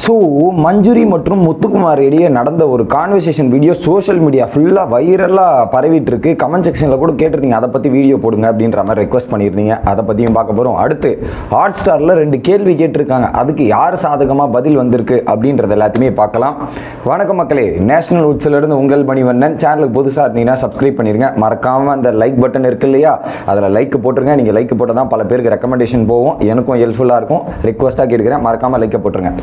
So Manjuri மற்றும் முத்துக்குமார் இடையே நடந்த ஒரு கான்வர்சேஷன் வீடியோ சோஷியல் மீடியா ஃபுல்லாக வைரலாக பரவிட்டு இருக்கு கமெண்ட் செக்ஷனில் கூட கேட்டிருந்தீங்க அதை பற்றி வீடியோ போடுங்க அப்படின்ற மாதிரி ரெக்வஸ்ட் பண்ணியிருந்தீங்க. அதை பற்றியும் பார்க்க போகிறோம் அடுத்து ஹாட் ஸ்டாரில் ரெண்டு கேள்வி கேட்டிருக்காங்க. அதுக்கு யார் சாதகமாக பதில் வந்திருக்கு அப்படின்றது எல்லாத்தையுமே பார்க்கலாம். வணக்கம் மக்களே. நேஷனல் உட்ஸ்லேருந்து உங்கள் மணிவண்ணன். சேனலுக்கு புதுசாக இருந்தீங்கன்னா சப்ஸ்கிரைப் பண்ணிடுங்க மறக்காமல் அந்த லைக் பட்டன் இருக்கு இல்லையா? அதில் லைக் போட்டுருங்க. நீங்கள் லைக் போட்டால் தான் பல பேருக்கு ரெக்கமெண்டேஷன் போகும். எனக்கும் ஹெல்ப்ஃபுல்லாக இருக்கும். ரிக்வஸ்ட்டாக கேட்குறேன் மறக்காமல் லைக்கை போட்டுருங்க.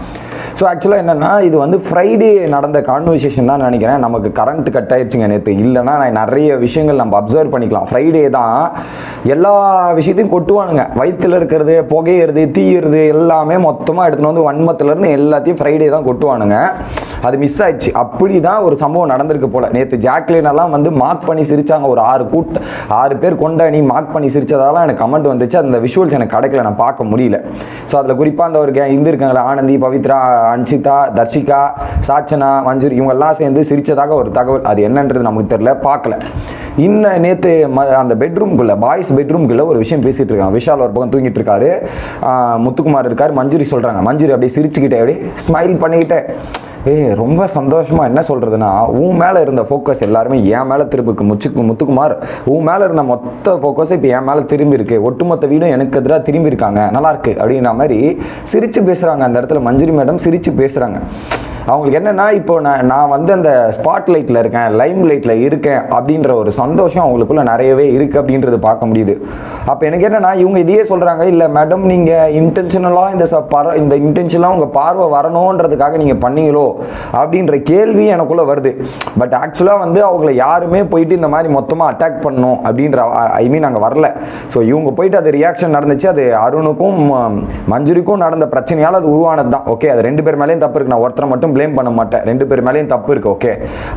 ஸோ ஆக்சுவலாக என்னென்னா இது வந்து ஃப்ரைடே நடந்த கான்வர்சேஷன் தான் நினைக்கிறேன். நமக்கு கரண்ட் கட் ஆயிடுச்சுங்க நேற்று இல்லைன்னா நான் நிறைய விஷயங்கள் நம்ம அப்சர்வ் பண்ணிக்கலாம். ஃப்ரைடே தான் எல்லா விஷயத்தையும் கொட்டுவானுங்க. வயிற்றுல இருக்கிறது புகையிறது தீயிறது எல்லாமே மொத்தமாக எடுத்துகிட்டு வந்து வன்மத்துலேருந்து எல்லாத்தையும் ஃப்ரைடே தான் கொட்டுவானுங்க. அது மிஸ் ஆயிடுச்சு. அப்படி தான் ஒரு சம்பவம் நடந்திருக்கு போல். நேற்று ஜாக்லினெல்லாம் வந்து மார்க் பண்ணி சிரிச்சாங்க. ஒரு ஆறு கூட்ட ஆறு பேர் கொண்ட நீ மார்க் பண்ணி சிரிச்சதால எனக்கு கமெண்ட் வந்துச்சு. அந்த விஷுவல்ஸ் எனக்கு கிடைக்கல. நான் பார்க்க முடியல. ஸோ அதில் குறிப்பாக அந்த ஒரு கே இருக்காங்களா ஆனந்தி பவித்ரா அன்ஷிதா தர்ஷிகா சாச்சனா மஞ்சுரி இவங்க எல்லாம் சேர்ந்து சிரித்ததாக ஒரு தகவல். அது என்னன்றது நமக்கு தெரியல பார்க்கல. இன்னும் நேற்று ம அந்த பெட்ரூம்குள்ளே பாய்ஸ் பெட்ரூம்குள்ளே ஒரு விஷயம் பேசிகிட்டு இருக்காங்க. விஷால் ஒரு பக்கம் தூங்கிட்டு இருக்காரு. முத்துக்குமார் இருக்கார் மஞ்சுரி சொல்கிறாங்க மஞ்சுரி அப்படியே சிரிச்சுக்கிட்டே அப்படியே ஸ்மைல் பண்ணிக்கிட்டே. ஏய் ரொம்ப சந்தோஷமாக என்ன சொல்கிறதுனா உன் மேலே இருந்த ஃபோக்கஸ் எல்லாருமே என் மேலே திரும்பிக்கு முச்சுக்கு முத்துக்குமார். உன் மேலே இருந்த மொத்த ஃபோக்கஸும் இப்போ என் மேலே திரும்பி இருக்கு ஒட்டுமொத்த வீடும் எனக்கு எதிராக திரும்பி இருக்காங்க நல்லாயிருக்கு அப்படின்ற மாதிரி சிரிச்சு பேசுகிறாங்க அந்த இடத்துல மஞ்சுரி மேடம் சிரித்து பேசுகிறாங்க அவங்களுக்கு என்னென்னா இப்போ நான் நான் வந்து அந்த ஸ்பாட் லைட்டில் இருக்கேன் லைம் லைட்டில் இருக்கேன் அப்படின்ற ஒரு சந்தோஷம் அவங்களுக்குள்ள நிறையவே இருக்குது அப்படின்றது பார்க்க முடியுது. அப்போ எனக்கு என்னென்னா இவங்க இதையே சொல்கிறாங்க இல்லை மேடம் நீங்கள் இன்டென்ஷனலாக இந்த ச- பர இந்த இன்டென்ஷனாக உங்கள் பார்வை வரணுன்றதுக்காக நீங்கள் பண்ணீங்களோ அப்படின்ற கேள்வி எனக்குள்ளே வருது. பட் ஆக்சுவலாக வந்து அவங்கள யாருமே போயிட்டு இந்த மாதிரி மொத்தமாக அட்டாக் பண்ணணும் அப்படின்ற ஐ மீன் அங்கே வரல. ஸோ இவங்க போயிட்டு அது ரியாக்ஷன் நடந்துச்சு. அது அருணுக்கும் மஞ்சுரிக்கும் நடந்த பிரச்சனையால் அது உருவானது தான் ஓகே அது ரெண்டு பேர் மேலேயும் தப்பு இருக்கு. நான் ஒருத்தரை மட்டும் ப்ளேம் பண்ண மாட்டேன். ரெண்டு பேர் மேலேயும் தப்பு இருக்கு. ஓகே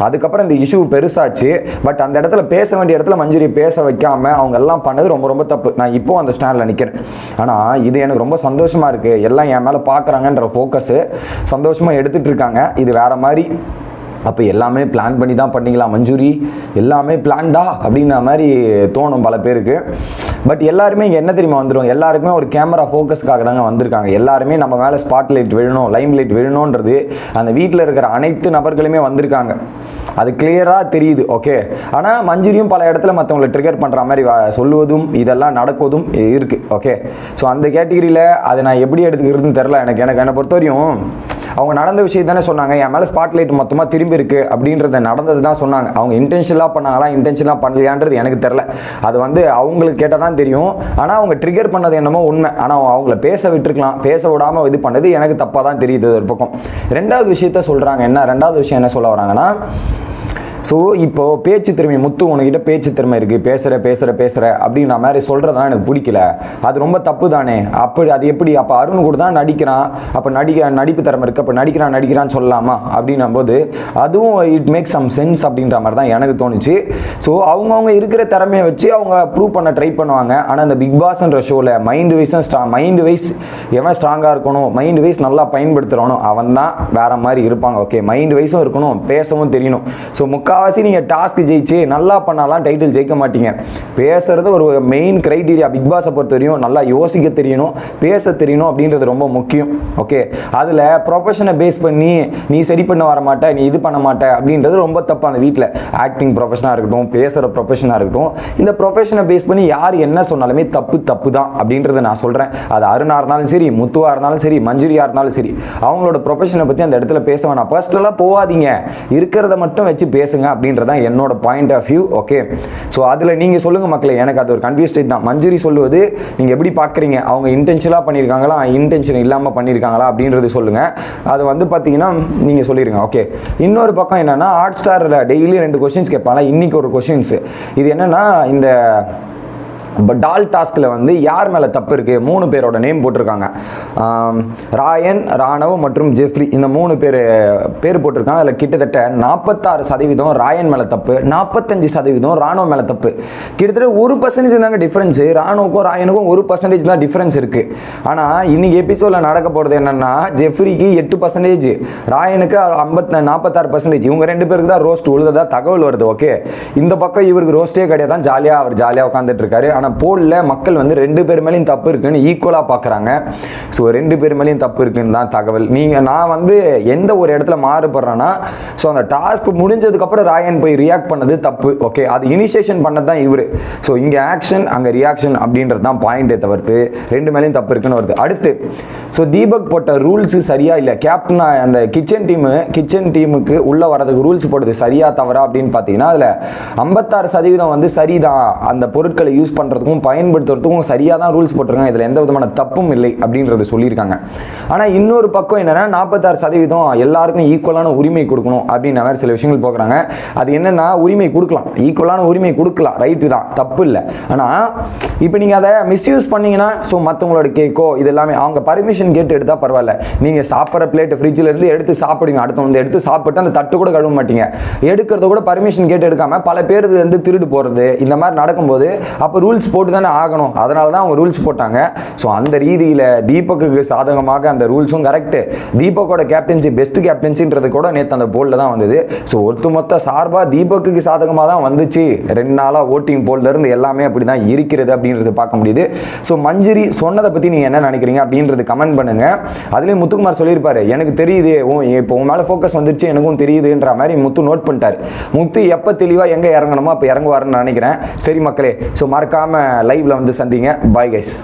அதுக்கப்புறம் இந்த இஷ்யூ பெருசாச்சு. பட் அந்த இடத்துல பேச வேண்டிய இடத்துல மஞ்சுரி பேச வைக்காம அவங்க எல்லாம் பண்ணது ரொம்ப ரொம்ப தப்பு. நான் இப்போ அந்த ஸ்டாண்டில் நிற்கிறேன் ஆனால் இது எனக்கு ரொம்ப சந்தோஷமாக இருக்குது எல்லாம் என் மேலே பார்க்குறாங்கன்ற ஃபோக்கஸ் சந்தோஷமாக எடுத்துகிட்டு இருக்காங்க. இது வேறு மாதிரி. அப்போ எல்லாமே பிளான் பண்ணி தான் பண்ணிக்கலாம் மஞ்சூரி? எல்லாமே பிளான்டா அப்படின்ற மாதிரி தோணும் பல பேருக்கு. பட் எல்லாருமே இங்கே என்ன தெரியுமா வந்துடும் எல்லாருக்குமே ஒரு கேமரா ஃபோக்கஸ்க்காக தாங்க வந்திருக்காங்க. எல்லாருமே நம்ம மேலே ஸ்பாட் லைட் விழணும் லைம் லைட் விழணுன்றது அந்த வீட்டில் இருக்கிற அனைத்து நபர்களுமே வந்திருக்காங்க. அது கிளியராக தெரியுது ஓகே ஆனால் மஞ்சுரியும் பல இடத்துல மற்றவங்களை ட்ரிகர் பண்ணுற மாதிரி சொல்லுவதும் இதெல்லாம் நடக்குவதும் இருக்குது ஓகே ஸோ அந்த கேட்டகிரியில் அதை நான் எப்படி எடுத்துக்கிறதுன்னு தெரில எனக்கு. எனக்கு என்னை பொறுத்தவரையும் அவங்க நடந்த விஷயம் தானே சொன்னாங்க. என் மேலே ஸ்பாட் லைட் மொத்தமாக திரும்பி இருக்கு அப்படின்றத நடந்தது தான் சொன்னாங்க. அவங்க இன்டென்ஷனலாக பண்ணாங்களா இன்டென்ஷனாக பண்ணலையான்றது எனக்கு தெரில அது வந்து அவங்களுக்கு கேட்டால் தான் தெரியும். ஆனால் அவங்க ட்ரிகர் பண்ணது என்னமோ உண்மை. ஆனால் அவங்கள பேச விட்டுருக்கலாம். பேச விடாமல் இது பண்ணது எனக்கு தப்பாக தான் தெரியுது ஒரு பக்கம். ரெண்டாவது விஷயத்த சொல்கிறாங்க என்ன? ரெண்டாவது விஷயம் என்ன சொல்ல வராங்கன்னா ஸோ இப்போ பேச்சு திறமை முத்து உனக்கிட்ட பேச்சு திறமை இருக்கு. பேசுற பேசுற பேசுற அப்படின்ற மாதிரி சொல்றதெல்லாம் எனக்கு பிடிக்கல. அது ரொம்ப தப்பு தானே? அப்படி அது எப்படி? அப்போ அருண் கூட தான் நடிக்கிறான். அப்போ நடிக்க நடிப்பு திறமை இருக்கு. அப்போ நடிக்கிறான் நடிக்கிறான்னு சொல்லலாமா? அப்படின்னும் போது அதுவும் இட் மேக் சம் சென்ஸ் அப்படின்ற மாதிரி தான் எனக்கு தோணுச்சு. ஸோ அவங்கவுங்க இருக்கிற திறமையை வச்சு அவங்க ப்ரூவ் பண்ண ட்ரை பண்ணுவாங்க. ஆனால் இந்த பிக் பாஸ்ன்ற ஷோவில் மைண்ட் வைஸும் ஸ்ட்ரா மைண்ட் வைஸ் எவன் ஸ்ட்ராங்காக இருக்கணும்? மைண்ட் வைஸ் நல்லா பயன்படுத்துகிறானோ அவன் தான் வேற மாதிரி இருப்பாங்க. ஓகே மைண்ட் வைஸும் இருக்கணும் பேசவும் தெரியணும். ஸோ முக்கால்வாசி நீங்கள் டாஸ்க் ஜெயிச்சு நல்லா பண்ணாலாம் டைட்டில் ஜெயிக்க மாட்டீங்க. பேசுறது ஒரு மெயின் கிரைட்டீரியா பிக் பாஸை பொறுத்த வரையும் நல்லா யோசிக்க தெரியணும் பேச தெரியணும் அப்படின்றது ரொம்ப முக்கியம். ஓகே அதில் ப்ரொஃபஷனை பேஸ் பண்ணி நீ சரி பண்ண வர மாட்ட நீ இது பண்ண மாட்ட அப்படின்றது ரொம்ப தப்பு அந்த வீட்டில் ஆக்டிங் ப்ரொஃபஷனாக இருக்கட்டும் பேசுகிற ப்ரொஃபஷனாக இருக்கட்டும் இந்த ப்ரொஃபஷனை பேஸ் பண்ணி யார் என்ன சொன்னாலுமே தப்பு தப்பு தான் அப்படின்றத நான் சொல்கிறேன் அது அருணாக இருந்தாலும் சரி முத்துவாக இருந்தாலும் சரி மஞ்சுரியாக இருந்தாலும் சரி அவங்களோட ப்ரொஃபஷனை பற்றி அந்த இடத்துல பேச வேணாம். பர்சனலாக போகாதீங்க இருக்கிறத மட்டும் வச்சு பேசுங்க. அப்படின்றதான் என்னோட point of view okay so அதில் நீங்கள் சொல்லுங்கள் மக்களே எனக்கு அது ஒரு கன்ஃபியூஸ் ஸ்டேட் தான். மஞ்சுரி சொல்லுவது நீங்கள் எப்படி பார்க்குறீங்க அவங்க இன்டென்ஷனாக பண்ணியிருக்காங்களா இன்டென்ஷன் இல்லாமல் பண்ணியிருக்காங்களா அப்படின்றது சொல்லுங்கள் அது வந்து பார்த்தீங்கன்னா நீங்கள் சொல்லிடுங்க ஓகே இன்னொரு பக்கம் என்னென்னா ஹாட் ஸ்டாரில் டெய்லி ரெண்டு கொஷின்ஸ் கேட்பாங்களா இன்னைக்கு ஒரு கொஷின்ஸ் இது என்னென்னா இந்த இப்போ டால் டாஸ்கில் வந்து யார் மேலே தப்பு இருக்குது மூணு பேரோட நேம் போட்டிருக்காங்க. ராயன் ராணவ் மற்றும் ஜெஃப்ரி. இந்த மூணு பேர் பேர் போட்டிருக்காங்க. அதில் கிட்டத்தட்ட நாற்பத்தாறு சதவீதம் ராயன் மேலே தப்பு நாற்பத்தஞ்சு சதவீதம் ராணுவ மேலே தப்பு. கிட்டத்தட்ட ஒரு பர்சன்டேஜ் தாங்க டிஃப்ரென்ஸு ராணுவுக்கும் ராயனுக்கும் ஒரு பர்சன்டேஜ் தான் டிஃப்ரென்ஸ் இருக்குது ஆனால் இன்னைக்கு எபிசோடில் நடக்க போகிறது என்னென்னா ஜெஃப்ரிக்கு எட்டு பர்சன்டேஜ் ராயனுக்கு ஐம்பத்தி நாற்பத்தாறு பர்சன்டேஜ் இவங்க ரெண்டு பேருக்கு தான் ரோஸ்ட் உழுததாக தகவல் வருது ஓகே இந்த பக்கம் இவருக்கு ரோஸ்டே கிடையாது தான் ஜாலியாக அவர் ஜாலியாக உட்காந்துட்டு இருக்காரு. ஆனால் போலில் மக்கள் வந்து ரெண்டு பேர் மேலேயும் தப்பு இருக்குன்னு ஈக்குவலாக பார்க்குறாங்க ஸோ ரெண்டு பேர் மேலேயும் தப்பு இருக்குன்னு தான் தகவல். நீங்கள் நான் வந்து எந்த ஒரு இடத்துல மாறுபடுறேன்னா ஸோ அந்த டாஸ்க் முடிஞ்சதுக்கப்புறம் ராயன் போய் ரியாக்ட் பண்ணது தப்பு. ஓகே அது இனிஷியேஷன் பண்ணது தான் இவர். ஸோ இங்கே ஆக்ஷன் அங்கே ரியாக்ஷன் அப்படின்றது தான் பாயிண்டே தவிர்த்து ரெண்டு மேலேயும் தப்பு இருக்குன்னு வருது. அடுத்து ஸோ தீபக் போட்ட ரூல்ஸு சரியா இல்லை? கேப்டன் அந்த கிச்சன் டீமு கிச்சன் டீமுக்கு உள்ளே வரதுக்கு ரூல்ஸ் போட்டது சரியா தவறா அப்படின்னு பார்த்தீங்கன்னா அதில் ஐம்பத்தாறு சதவீதம் வந்து சரிதான். அந்த பொருட்களை யூஸ் பண்ணுறதுக்கும் பயன்படுத்துறதுக்கும் சரியாக தான் ரூல்ஸ் போட்டிருக்காங்க. இதில் எந்த விதமான தப்பும் இல்லை அப்படின்றத சொல்லியிருக்காங்க. ஆனால் இன்னொரு பக்கம் என்னென்னா நாற்பத்தாறு சதவீதம் எல்லாருக்கும் ஈக்குவலான உரிமை கொடுக்கணும் அப்படின்ற மாதிரி சில விஷயங்கள் போக்குறாங்க. அது என்னென்னா உரிமை கொடுக்கலாம். ஈக்குவலான உரிமை கொடுக்கலாம். ரைட்டு தான். தப்பு இல்லை. ஆனால் இப்போ நீங்கள் அதை மிஸ்யூஸ் பண்ணீங்கன்னா ஸோ மற்றவங்களோட கேக்கோ இது எல்லாமே அவங்க பர்மிஷன் கேட்டு எடுத்தால் பரவாயில்ல. நீங்கள் சாப்பிட்ற பிளேட் ஃப்ரிட்ஜில் இருந்து எடுத்து சாப்பிடுங்க. அடுத்து வந்து எடுத்து சாப்பிட்டு அந்த தட்டு கூட கழுவ மாட்டீங்க. எடுக்கிறத கூட பர்மிஷன் கேட்டு எடுக்காமல் பல பேர் வந்து திருடு போகிறது இந்த மாதிரி நடக்கும்போது அப்போ ரூல்ஸ் போட்டு தானே ஆகணும். அதனால தான் அவங்க ரூல்ஸ் போட்டாங்க. ஸோ அந்த ரீதியில் தீபக்குக்கு சாதகமாக அந்த ரூல்ஸும் கரெக்டு தீபக்கோட கேப்டன்சி பெஸ்ட் கேப்டன்சின்றது கூட நேற்று அந்த போலில் தான் வந்தது. ஸோ ஒட்டுமொத்த சார்பாக தீபக்குக்கு சாதகமாக தான் வந்துச்சு. ரெண்டு நாளாக ஓட்டிங் போல்லேருந்து எல்லாமே அப்படி தான் இருக்கிறது அப்படின்றது பார்க்க முடியுது. ஸோ மஞ்சுரி சொன்னதை பற்றி நீங்கள் என்ன நினைக்கிறீங்க அப்படின்றது கமெண்ட் பண்ணுங்க. அதுலேயும் முத்துக்குமார் சொல்லியிருப்பாரு எனக்கு தெரியுது உன் இப்போ உன் மேலே ஃபோக்கஸ் வந்துருச்சு எனக்கும் தெரியுதுன்ற மாதிரி முத்து நோட் பண்ணிட்டார். முத்து எப்போ தெளிவாக எங்கே இறங்கணுமோ அப்போ இறங்குவாருன்னு நினைக்கிறேன். சரி மக்களே ஸோ மறக்காமல் லைவ்ல வந்து சந்திங்க. Bye guys